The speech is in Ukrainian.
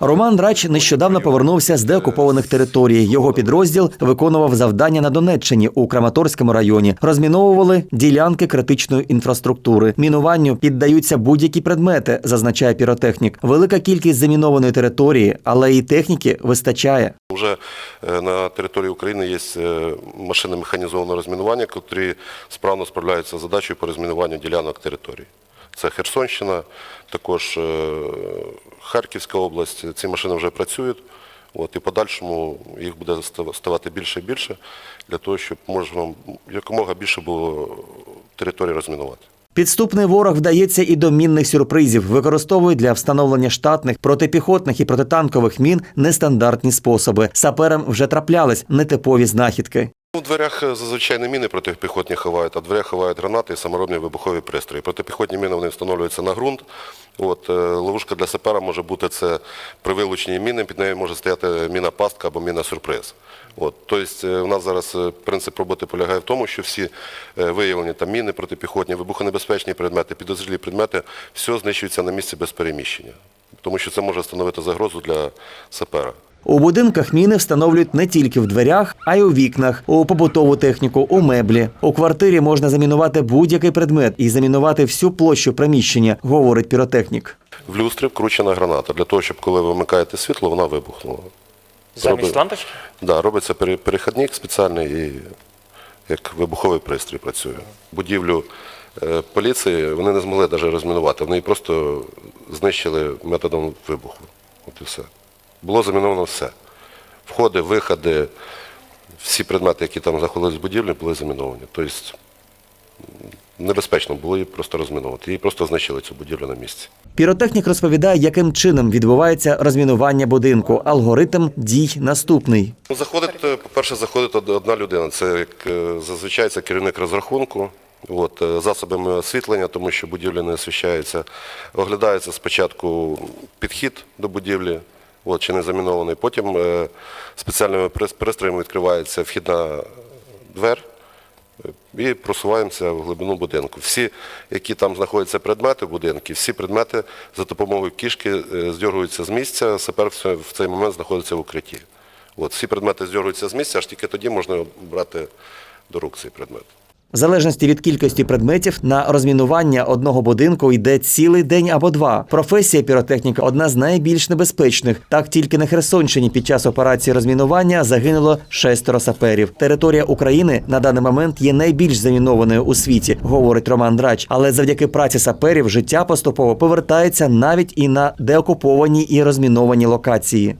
Роман Драч нещодавно повернувся з деокупованих територій. Його підрозділ виконував завдання на Донеччині у Краматорському районі. Розміновували ділянки критичної інфраструктури. Мінуванню піддаються будь-які предмети, зазначає піротехнік. Велика кількість замінованої території, але і техніки вистачає. Вже е, на території України є е, машини механізованого розмінування, котрі справно справляються з задачею по розмінуванню ділянок території. Це Херсонщина, також е, Харківська область. Ці машини вже працюють. От, і подальшому їх буде ставати більше і більше для того, щоб можна якомога більше було території розмінувати. Підступний ворог вдається і до мінних сюрпризів, використовує для встановлення штатних протипіхотних і протитанкових мін нестандартні способи. Саперам вже траплялись нетипові знахідки. У дверях е, зазвичай не міни протипіхотні ховають, а в дверях ховають гранати і саморобні вибухові пристрої. Протипіхотні міни вони встановлюються на ґрунт. От, е, ловушка для сапера може бути це при вилученні міни, під нею може стояти міна пастка або міна сюрприз. От, тобто е, в нас зараз принцип роботи полягає в тому, що всі виявлені там міни протипіхотні, вибухонебезпечні предмети, підозрілі предмети, все знищується на місці без переміщення. Тому що це може становити загрозу для сапера. У будинках міни встановлюють не тільки в дверях, а й у вікнах, у побутову техніку, у меблі. У квартирі можна замінувати будь-який предмет і замінувати всю площу приміщення, говорить піротехнік. В люстрі вкручена граната для того, щоб коли ви вмикаєте світло, вона вибухнула. Замість лампочки? Да, робиться перехідник спеціальний і як вибуховий пристрій працює. Будівлю е, поліції вони не змогли навіть розмінувати, вони її просто знищили методом вибуху. От і все. Було заміновано все. Входи, виходи, всі предмети, які там знаходились в будівлі, були заміновані. Тобто небезпечно було її просто розміновувати. Її просто знищили цю будівлю на місці. Піротехнік розповідає, яким чином відбувається розмінування будинку. Алгоритм дій наступний. Ну, Заходить, е, по-перше, заходить одна людина. Це як е, зазвичай це керівник розрахунку. От, е, засобами освітлення, тому що будівля не освіщається. Оглядається спочатку підхід до будівлі, от, чи не замінований. Потім е, спеціальними пристроями відкривається вхідна двер е, і просуваємося в глибину будинку. Всі, які там знаходяться предмети в будинку, всі предмети за допомогою кішки е, здергуються з місця, сапер в цей- момент знаходиться в укритті. От, всі предмети здергуються з місця, аж тільки тоді можна брати до рук цей предмет. В залежності від кількості предметів на розмінування одного будинку йде цілий день або два. Професія піротехніка одна з найбільш небезпечних. Так тільки на Херсонщині під час операції розмінування загинуло шестеро саперів. Територія України на даний момент є найбільш замінованою у світі, говорить Роман Драч. Але завдяки праці саперів життя поступово повертається навіть і на деокуповані і розміновані локації.